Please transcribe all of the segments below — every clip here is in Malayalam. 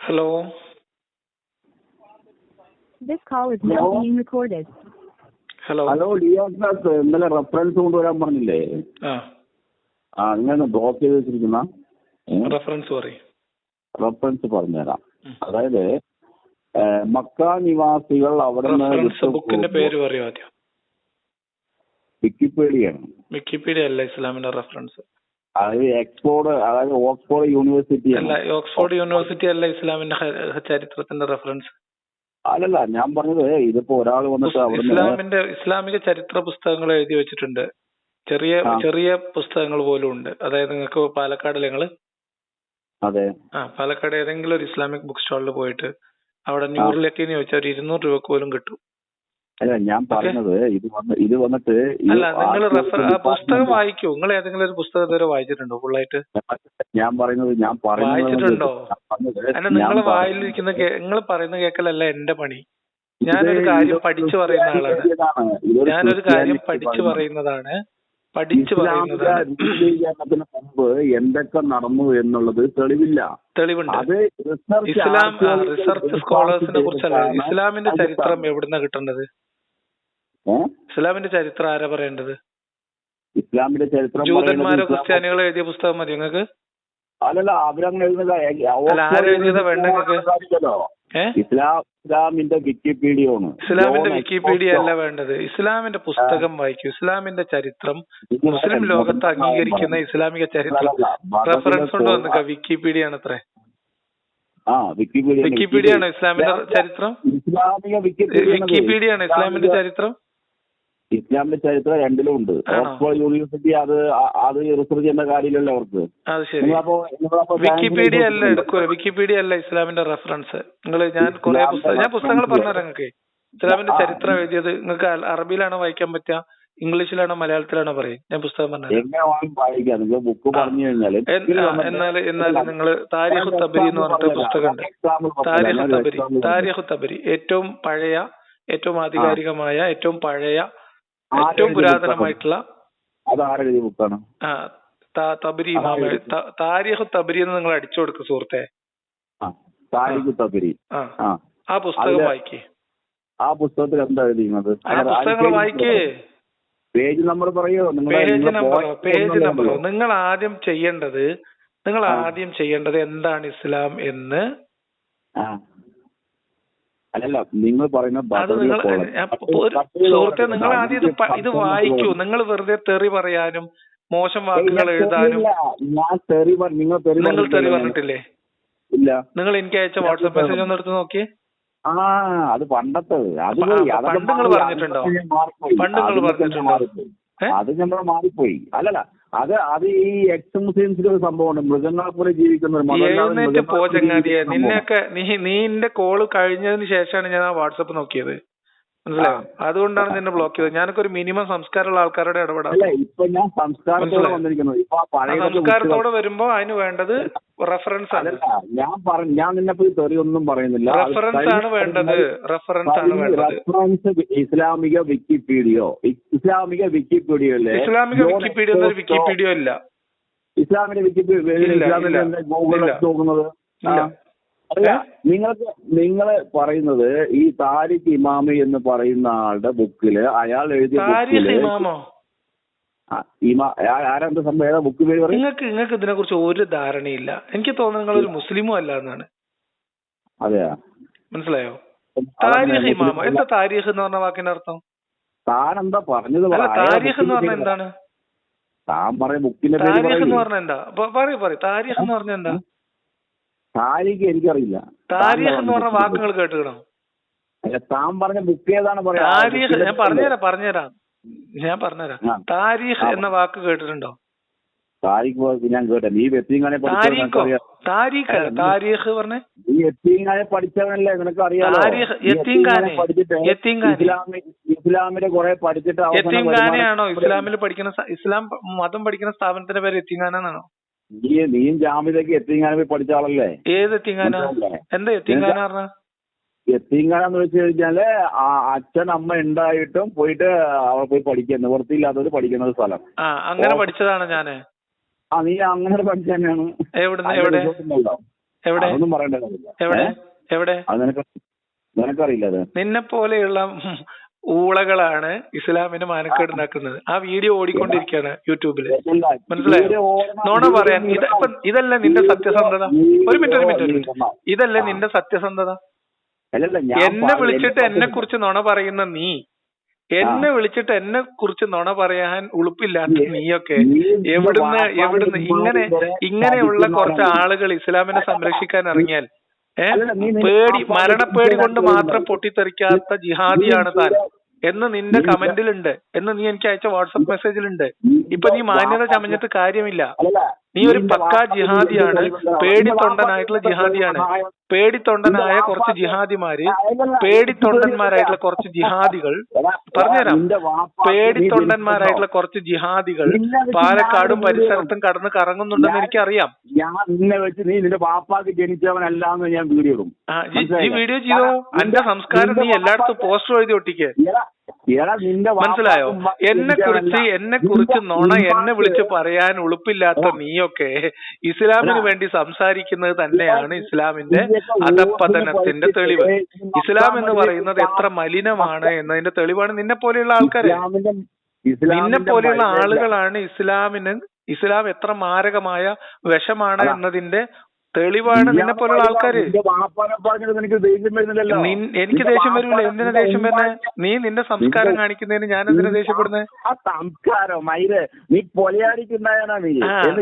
Hello This call is now Hello? being recorded. Hello hello Liyas ഇന്നലെ റെഫറൻസ് കൊണ്ടുവരാൻ പറഞ്ഞില്ലേ? ആ. ആ അങ്ങനെ ബ്ലോക്ക് ചെയ്ത് വെച്ചിരിക്കുന്ന റെഫറൻസ് പറയും. റെഫറൻസ് പറഞ്ഞുതരാം. അതായത് ഏ, മക്ക നിവാസികൾ അവിടെ റെഫറൻസ് ബുക്കിന്റെ പേര് പറയുമോ ആദ്യം. വിക്കിപീഡിയാണ് വിക്കിപീഡിയ അല്ല ഇസ്ലാമിന്റെ റെഫറൻസ് അതായത് ഓക്സ്ഫോർഡ് അതായത് ഓക്സ്ഫോർഡ് യൂണിവേഴ്സിറ്റി അല്ല ഓക്സ്ഫോർഡ് യൂണിവേഴ്സിറ്റി അല്ല ഇസ്ലാമിന്റെ ചരിത്രത്തിന്റെ റെഫറൻസ് അല്ലല്ല ഞാൻ പറഞ്ഞത് ഇതിപ്പോ ഒരാൾ വന്നിട്ട് ഇസ്ലാമിന്റെ ഇസ്ലാമിക ചരിത്ര പുസ്തകങ്ങൾ എഴുതി വെച്ചിട്ടുണ്ട്. ചെറിയ ചെറിയ പുസ്തകങ്ങൾ പോലും ഉണ്ട്. അതായത് നിങ്ങൾക്ക് പാലക്കാട് നിങ്ങൾ അതെ. ആ പാലക്കാട് ഏതെങ്കിലും ഒരു ഇസ്ലാമിക് ബുക്ക് സ്റ്റാളിൽ പോയിട്ട് അവിടെ നൂറിലൊക്കെ ചോദിച്ചാൽ ഒരു ഇരുന്നൂറ് രൂപക്ക് പോലും കിട്ടും. അല്ല ഞാൻ പറഞ്ഞത് ഇത് വന്ന് ഇത് വന്നിട്ട് അല്ല നിങ്ങൾ ആർട്ടിസ്റ്റ് റെഫർ ആ പുസ്തകം വായിക്കൂ. നിങ്ങൾ ഏതെങ്കിലും ഒരു പുസ്തകം ഇതുവരെ വായിച്ചിട്ടുണ്ടോ ഫുള്ളായിട്ട്? ഞാൻ പറയുന്നത് ഞാൻ വായിച്ചിട്ടുണ്ടോ? അല്ല നിങ്ങൾ വായിലിരിക്കുന്ന നിങ്ങൾ പറയുന്ന കേൾക്കലല്ല എന്റെ പണി. ഞാനൊരു കാര്യം പഠിച്ചു പറയുന്ന ആളാണ്. ഞാനൊരു കാര്യം പഠിച്ചു പറയുന്നതാണ്. പഠിച്ചു പറയുന്നതാണ്. മുമ്പ് എന്തൊക്കെ നടന്നു എന്നുള്ളത് തെളിവില്ല. തെളിവുണ്ട്. ഇസ്ലാം റിസർച്ച് സ്കോളേഴ്സിനെ കുറിച്ചല്ല. ഇസ്ലാമിന്റെ ചരിത്രം എവിടുന്ന കിട്ടേണ്ടത്? ഏ? ഇസ്ലാമിന്റെ ചരിത്രം ആരാ പറയേണ്ടത്? ഇസ്ലാമിന്റെ ചരിത്രം ജൂതന്മാരോ ക്രിസ്ത്യാനികളോ എഴുതിയ പുസ്തകം മതി നിങ്ങൾക്ക്? അല്ലല്ല അവരങ്ങനെ എഴുതുന്നത്. അല്ല, ആരെഴുതിയതാ വേണ്ടേ നിങ്ങൾക്ക്? ഇസ്ലാം ഇസ്ലാമിന്റെ വിക്കിപീഡിയ ആണ് ഇസ്ലാമിന്റെ വിക്കിപീഡിയ അല്ല വേണ്ടത്. ഇസ്ലാമിന്റെ പുസ്തകം വായിക്കും. ഇസ്ലാമിന്റെ ചരിത്രം മുസ്ലിം ലോകത്ത് അംഗീകരിക്കുന്ന ഇസ്ലാമിക ചരിത്രം. റെഫറൻസ് കൊണ്ട് കോൾ- വന്നിക്ക വിക്കിപീഡിയ ആണ് അത്രേ വിക്കിപീഡിയ ആണ് ഇസ്ലാമിന്റെ ചരിത്രം? വിക്കിപീഡിയ ആണ് ഇസ്ലാമിന്റെ ചരിത്രം? ഇസ്ലാമിന്റെ ചരിത്രം രണ്ടിലും ഉണ്ട്? ഓക്സ്ഫോർഡ് യൂണിവേഴ്സിറ്റി അത് അത് റിസർച്ച് ചെയ്യുന്ന കാര്യമില്ലല്ലോ അവർക്ക്. അത് ശരി. വിക്കിപീഡിയ അല്ല എടുക്കുക വിക്കിപീഡിയ അല്ല ഇസ്ലാമിന്റെ റെഫറൻസ് നിങ്ങൾ ഞാൻ കുറെ പുസ്തകം ഞാൻ പുസ്തകങ്ങൾ പറഞ്ഞുതരാം നിങ്ങൾക്ക് ഇസ്ലാമിന്റെ. ചരിത്രം എഴുതിയത് നിങ്ങൾക്ക് അറബിയിലാണോ വായിക്കാൻ പറ്റുക? ഇംഗ്ലീഷിലാണോ മലയാളത്തിലാണോ പറയും ഞാൻ പുസ്തകം എന്നാൽ നിങ്ങൾ ബുക്ക് പറഞ്ഞു എന്നാൽ എന്നാൽ നിങ്ങൾ താരിഖു തബരി എന്ന് പറഞ്ഞിട്ട് പുസ്തകമുണ്ട്. താരിഖു തബരി താരിഖു തബരി ഏറ്റവും പഴയ ഏറ്റവും ആധികാരികമായ ഏറ്റവും പഴയ ഏറ്റവും പുരാതനമായിട്ടുള്ള അത് ആരെഴുതിയ ബുക്കാണ്? തബരി താരിഖു തബരി എന്ന് നിങ്ങൾ അടിച്ചു കൊടുക്കും സുഹൃത്തെ. ആ താരിഖ് തബരി. ആ ആ. ആ. പുസ്തകം വായിക്കേ. ആ പുസ്തകത്തിൽ എന്താ എഴുതിയിരുന്നത് ആ പുസ്തകങ്ങൾ വായിക്കേ. പേജ് നമ്പർ പറയോ പേജ് നമ്പർ പേജ് നമ്പർ നിങ്ങൾ ആദ്യം ചെയ്യേണ്ടത് നിങ്ങൾ ആദ്യം ചെയ്യേണ്ടത് എന്താണ് ഇസ്ലാം എന്ന് അല്ലല്ല നിങ്ങൾ പറയുന്ന സുഹൃത്തെ നിങ്ങൾ ആദ്യം ഇത് ഇത് വായിക്കൂ. നിങ്ങൾ വെറുതെ തെറി പറയാനും മോശം വാക്കുകൾ എഴുതാനും. ഞാൻ തെറി നിങ്ങൾ തെറി നിങ്ങൾ തെറി പറഞ്ഞിട്ടില്ലേ? ഇല്ല. നിങ്ങൾ എനിക്ക് അയച്ച വാട്സാപ്പ് മെസ്സേജ് ഒന്ന് എടുത്ത് നോക്കിയേ. ആ അത് പണ്ടത്തെ അത് പണ്ട് നിങ്ങൾ പറഞ്ഞിട്ടുണ്ടോ? പണ്ട് നിങ്ങൾ പറഞ്ഞിട്ടുണ്ടോ? അത് നമ്മൾ മാറിപ്പോയി. അല്ലല്ല അത് അത് ഈ എക്സ് മുസ്ലിംസിന്റെ ഒരു സംഭവമുണ്ട് മൃഗങ്ങളെ പോലെ ജീവിക്കുന്ന. നിന്നെയൊക്കെ നീ നീ എന്റെ കോൾ കഴിഞ്ഞതിന് ശേഷമാണ് ഞാൻ ആ വാട്സപ്പ് നോക്കിയത്. മനസ്സിലായോ? അതുകൊണ്ടാണ് നിന്നെ ബ്ലോക്ക് ചെയ്തത്. ഞാനൊക്കെ ഒരു മിനിമം സംസ്കാരമുള്ള ആൾക്കാരോട് ഇടപെടാം. അല്ല ഇപ്പൊ ഞാൻ സംസ്കാരത്തോടെ? വന്നിരിക്കുന്നത് ഇപ്പൊ ആ പഴയ സംസ്കാരത്തോടെ വരുമ്പോ അതിന് വേണ്ടത് റെഫറൻസ് ആണ്. ഞാൻ പറഞ്ഞ ഞാൻ നിന്നെ പോയി തെറിയൊന്നും പറയുന്നില്ല. അത് റെഫറൻസ് ആണ് വേണ്ടത്. റെഫറൻസ് ആണ് വേണ്ടത്. റെഫറൻസ് ഇസ്ലാമിക വിക്കിപീഡിയോ. ഇസ്ലാമിക വിക്കിപീഡിയയിലെ ഇസ്ലാമിക വിക്കിപീഡിയ എന്നൊരു വിക്കിപീഡിയ ഇല്ല. ഇസ്ലാമിന്റെ വിക്കിപീഡിയ. ഗൂഗിളിൽ. നോക്കുന്നത്. അല്ല നിങ്ങൾക്ക് നിങ്ങൾ പറയുന്നത് ഈ താരിഖ് ഇമാമി എന്ന് പറയുന്ന ആളുടെ ബുക്കിൽ അയാൾ എഴുതിയ ബുക്കിൽ ഇമാമോ? സംഭവം ഏതാ ബുക്ക് പേര് പറയും? നിങ്ങൾക്ക് നിങ്ങൾക്ക് ഇതിനെ കുറിച്ച് ഒരു ധാരണയില്ല. എനിക്ക് തോന്നുന്നു നിങ്ങൾ ഒരു മുസ്ലിമും അല്ല എന്നാണ്. അതെയാ? മനസ്സിലായോ? താരിഖ് ഇമാമ? എന്താ താരിഖ് എന്ന് പറഞ്ഞ വാക്കിന്റെ അർത്ഥം? താൻ എന്താ പറഞ്ഞത് താരിഖ് എന്ന് പറഞ്ഞ എന്താണ്? താൻ പറയ ബുക്കിന്റെ താരിഖ് എന്ന്? പറഞ്ഞ എന്താ? പറയൂ പറയൂ. താരിഖ് എന്ന് പറഞ്ഞ എന്താ? താരിഖ് എനിക്കറിയില്ല. താരിഖ് എന്ന് പറഞ്ഞ വാക്കുകൾ കേട്ടുകണോ അല്ല, താൻ പറഞ്ഞ ബുക്ക് ഏതാണ് താരിഖ് ഞാൻ പറഞ്ഞുതരാം പറഞ്ഞുതരാം. ഞാൻ പറഞ്ഞുതരാം. താരീഖ് എന്ന വാക്ക് കേട്ടിട്ടുണ്ടോ? താരിഖ് ഞാൻ കേട്ടെ നീ എത്തിങ്ങാനെ താരീഖോ താരീഖ് അല്ല താരീഖ് പറഞ്ഞേ? എത്തിങ്ങാനെ പഠിച്ചവനല്ലേ നിനക്ക് യത്തീംഖാനെ. ഇസ്ലാമി ഇസ്ലാമിലെ കുറെ പഠിച്ചിട്ട് യത്തീംഖാനയാണോ ഇസ്ലാമിൽ പഠിക്കുന്ന ഇസ്ലാം മതം പഠിക്കുന്ന സ്ഥാപനത്തിന്റെ പേര് യത്തീംഖാനാണോ നീ നീയും ജാമ്യതയ്ക്ക് എത്തിങ്ങാനെ പോയി പഠിച്ച ആളല്ലേ? ഏത് എത്തിങ്ങാന? എന്താ എത്തിങ്ങാന പറഞ്ഞ? എത്തിങ്ങാനെന്ന് വെച്ച് കഴിഞ്ഞാൽ ആ അച്ഛൻ അമ്മ ഉണ്ടായിട്ടും പോയിട്ട് അവിടെ പോയി പഠിക്കുക. നിവൃത്തിയില്ലാത്തവര് പഠിക്കുന്ന ഒരു സ്ഥലം. അങ്ങനെ പഠിച്ചതാണ് ഞാൻ. ആ നീ അങ്ങനെ പഠിച്ച തന്നെയാണ് ഒന്നും പറയേണ്ട കാര്യമില്ല. നിനക്കറിയില്ല അത്. നിന്നെ പോലെയുള്ള ഊളകളാണ് ഇസ്ലാമിന് മാനക്കേട് ഉണ്ടാക്കുന്നത്. ആ വീഡിയോ ഓടിക്കൊണ്ടിരിക്കുകയാണ് യൂട്യൂബിൽ. മനസ്സിലായോ? നോണ പറയാൻ ഇത് ഇതല്ലേ നിന്റെ സത്യസന്ധത? ഒരു മിനിറ്റ് ഒരു മിനിറ്റ് ഒരു മിനിറ്റ്. ഇതല്ലേ നിന്റെ സത്യസന്ധത? എന്നെ വിളിച്ചിട്ട് എന്നെ കുറിച്ച് നുണ പറയുന്ന നീ. എന്നെ വിളിച്ചിട്ട് എന്നെ കുറിച്ച് നുണ പറയാൻ ഉളുപ്പില്ലാത്ത നീയൊക്കെ എവിടുന്ന് എവിടുന്ന് ഇങ്ങനെ ഇങ്ങനെയുള്ള കുറച്ച് ആളുകൾ ഇസ്ലാമിനെ സംരക്ഷിക്കാൻ ഇറങ്ങിയാൽ പേടി മരണപ്പേടി കൊണ്ട് മാത്രം പൊട്ടിത്തെറിക്കാത്ത ജിഹാദിയാണ് താൻ. എന്ന് നിന്റെ കമന്റിലുണ്ട് എന്ന് നീ എനിക്ക് അയച്ച വാട്സപ്പ് മെസ്സേജിലുണ്ട്. ഇപ്പൊ നീ മാന്യത ചമഞ്ഞിട്ട് കാര്യമില്ല. നീ ഒരു പക്കാ ജിഹാദിയാണ്. പേടി തൊണ്ടനായിട്ടുള്ള ജിഹാദിയാണ്. പേടിത്തൊണ്ടനായ കുറച്ച് ജിഹാദിമാര് പേടിത്തൊണ്ടന്മാരായിട്ടുള്ള കുറച്ച് ജിഹാദികൾ. പറഞ്ഞുതരാം. പേടിത്തൊണ്ടന്മാരായിട്ടുള്ള കുറച്ച് ജിഹാദികൾ പാലക്കാടും പരിസരത്തും കടന്ന് കറങ്ങുന്നുണ്ടെന്ന് എനിക്കറിയാം. ഞാൻ നിന്നെ വെച്ച് നീ നിന്റെ വാപ്പാക്ക് ജനിച്ചവനല്ല എന്ന് ഞാൻ വീഡിയോ ഇടും. ഈ- വീഡിയോ ചെയ്തോ. എന്റെ സംസ്കാരം നീ എല്ലായിടത്തും പോസ്റ്റർ എഴുതി ഒട്ടിക്ക്. മനസ്സിലായോ? എന്നെ കുറിച്ച് എന്നെ കുറിച്ച് നോണ എന്നെ വിളിച്ച് പറയാൻ ഉളുപ്പില്ലാത്ത നീയൊക്കെ ഇസ്ലാമിന് വേണ്ടി സംസാരിക്കുന്നത് തന്നെയാണ് ഇസ്ലാമിന്റെ അധപ്പതനത്തിന്റെ തെളിവ്. ഇസ്ലാം എന്ന് പറയുന്നത് എത്ര മലിനമാണ് എന്നതിന്റെ തെളിവാണ് നിന്നെ പോലെയുള്ള ആൾക്കാര്. നിന്നെ പോലെയുള്ള ആളുകളാണ് ഇസ്ലാമിന് ഇസ്ലാം എത്ര മാരകമായ വിഷമാണ് എന്നതിന്റെ തെളിവാണ് നിന്നെ പോലുള്ള ആൾക്കാര്? നിനക്ക് ദേഷ്യം വരുന്നില്ലല്ലോ. എനിക്ക് ദേഷ്യം വരില്ല എന്തിനാ ദേഷ്യം വരുന്നത് നീ നിന്റെ സംസ്കാരം കാണിക്കുന്നതിന് ഞാൻ എന്തിനാ ദേഷ്യപ്പെടുന്നത് സംസ്കാരം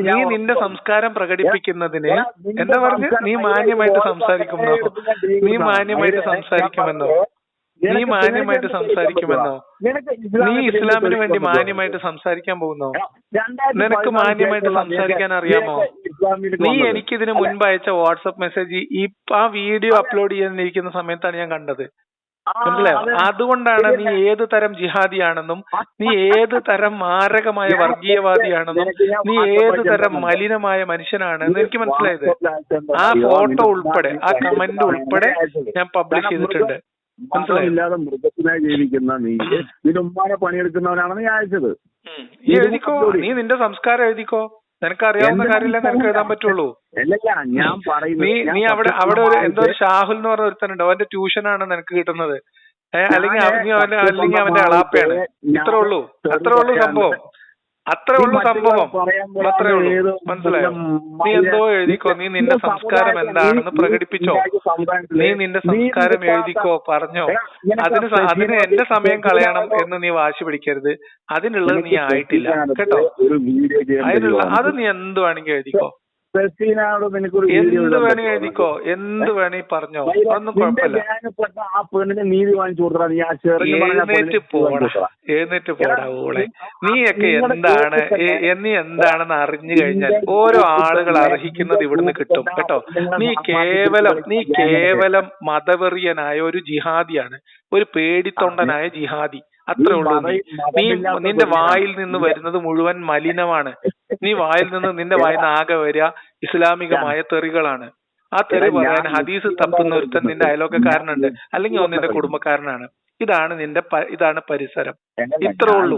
നീ നിന്റെ സംസ്കാരം പ്രകടിപ്പിക്കുന്നതിന് എന്താ പറഞ്ഞ്? നീ മാന്യമായിട്ട് സംസാരിക്കുന്നോ നീ മാന്യമായിട്ട് സംസാരിക്കുമെന്നോ നീ മാന്യമായിട്ട് സംസാരിക്കുമെന്നോ നീ ഇസ്ലാമിന് വേണ്ടി മാന്യമായിട്ട് സംസാരിക്കാൻ പോകുന്നോ? നിനക്ക് മാന്യമായിട്ട് സംസാരിക്കാൻ അറിയാമോ? നീ എനിക്കിതിനു മുൻപ് അയച്ച വാട്സപ്പ് മെസ്സേജ് ഈ ആ വീഡിയോ അപ്ലോഡ് ചെയ്യാനിരിക്കുന്ന സമയത്താണ് ഞാൻ കണ്ടത്. മനസ്സിലായോ? അതുകൊണ്ടാണ് നീ ഏത് തരം ജിഹാദിയാണെന്നും നീ ഏത് തരം മാരകമായ വർഗീയവാദിയാണെന്നും നീ ഏത് തരം മലിനമായ മനുഷ്യനാണെന്ന് എനിക്ക് മനസ്സിലായത്? ആ ഫോട്ടോ ഉൾപ്പെടെ ആ കമന്റ് ഉൾപ്പെടെ ഞാൻ പബ്ലിഷ് ചെയ്തിട്ടുണ്ട്. മനസ്സിലായോ? ഇല്ലാതെ മൃഗത്തിനായി ജീവിക്കുന്ന നീ നിന്റെ ഉമ്മാനെ പണിയെടുക്കുന്നവനാണെന്ന് ഞാൻ അയച്ചത്. നീ എഴുതിക്കോ? നീ നിന്റെ സംസ്കാരം എഴുതിക്കോ? നിനക്കറിയാവുന്ന കാര്യമില്ല നിനക്ക് എഴുതാൻ പറ്റുള്ളൂ? ഞാൻ നീ നീ അവിടെ അവിടെ ഒരു എന്തോ ഒരു ഷാഹുൽ എന്ന് പറഞ്ഞ ഒരുത്തനുണ്ട്. അവന്റെ ട്യൂഷനാണ് നിനക്ക് കിട്ടുന്നത്. അല്ലെങ്കിൽ അല്ലെങ്കിൽ അവന്റെ അളാപ്പയാണ് ഇത്രേ ഉള്ളൂ. അത്രേ ഉള്ളൂ സംഭവം. അത്രേ ഉള്ളൂ സംഭവം. അത്രേ ഉള്ളൂ. മനസ്സിലായോ? നീ എന്തോ എഴുതിക്കോ? നീ നിന്റെ സംസ്കാരം എന്താണെന്ന് പ്രകടിപ്പിച്ചോ? നീ നിന്റെ സംസ്കാരം എഴുതിക്കോ? പറഞ്ഞോ? അതിന് അതിന് എന്റെ സമയം കളയണം എന്ന് നീ വാശി പിടിക്കരുത്. അതിനുള്ളത് നീ ആയിട്ടില്ല. കേട്ടോ? അതിനുള്ള അത് നീ എന്ത് വേണമെങ്കിൽ എഴുതിക്കോ? ഫെസീനയോട് നിനക്കൊരു എന്ത് വേണേ? എഴുതിക്കോ. എന്ത് വേണേ പറഞ്ഞോ. ഒന്നും കുഴപ്പമില്ല. ആ പെണ്ണിന് നീതി വാങ്ങിച്ചു കൊടുത്തടാ. നീ ആ എഴുന്നേറ്റ് പോടാ. എഴുന്നേറ്റ് പോടാ ഊളെ നീയൊക്കെ എന്താണ്? ഏ- ഏ- നീ എന്താണെന്ന് അറിഞ്ഞു കഴിഞ്ഞാൽ ഓരോ ആളുകൾ അർഹിക്കുന്നത് ഇവിടുന്ന് കിട്ടും. കേട്ടോ? നീ കേവലം നീ കേവലം മതവെറിയനായ ഒരു ജിഹാദിയാണ്. ഒരു പേടിത്തൊണ്ടനായ ജിഹാദി. അത്രേ ഉള്ളൂ. നീ നിന്റെ വായിൽ നിന്ന് വരുന്നത് മുഴുവൻ മലിനമാണ്. നീ വായിൽ നിന്ന് നിന്റെ വായിൽ നിന്ന് ആകെ വരിക ഇസ്ലാമികമായ തെറികളാണ്. ആ തെറി പറയാൻ ഹദീസ് തപ്പുന്ന ഒരുത്തൻ നിന്റെ അയലോക്കക്കാരനുണ്ട് അല്ലെങ്കിൽ ഒന്ന് നിന്റെ കുടുംബക്കാരനാണ്. ഇതാണ് നിന്റെ ഇതാണ് പരിസരം. ഇത്രേ ഉള്ളൂ.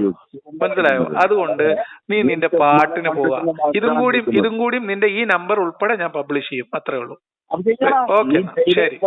മനസ്സിലായോ? അതുകൊണ്ട് നീ നിന്റെ പാട്ടിന് പോവാ. ഇതും കൂടി ഇതും കൂടി നിന്റെ ഈ നമ്പർ ഉൾപ്പെടെ ഞാൻ പബ്ലിഷ് ചെയ്യും. അത്രേ ഉള്ളൂ. ഓക്കെ ശരി.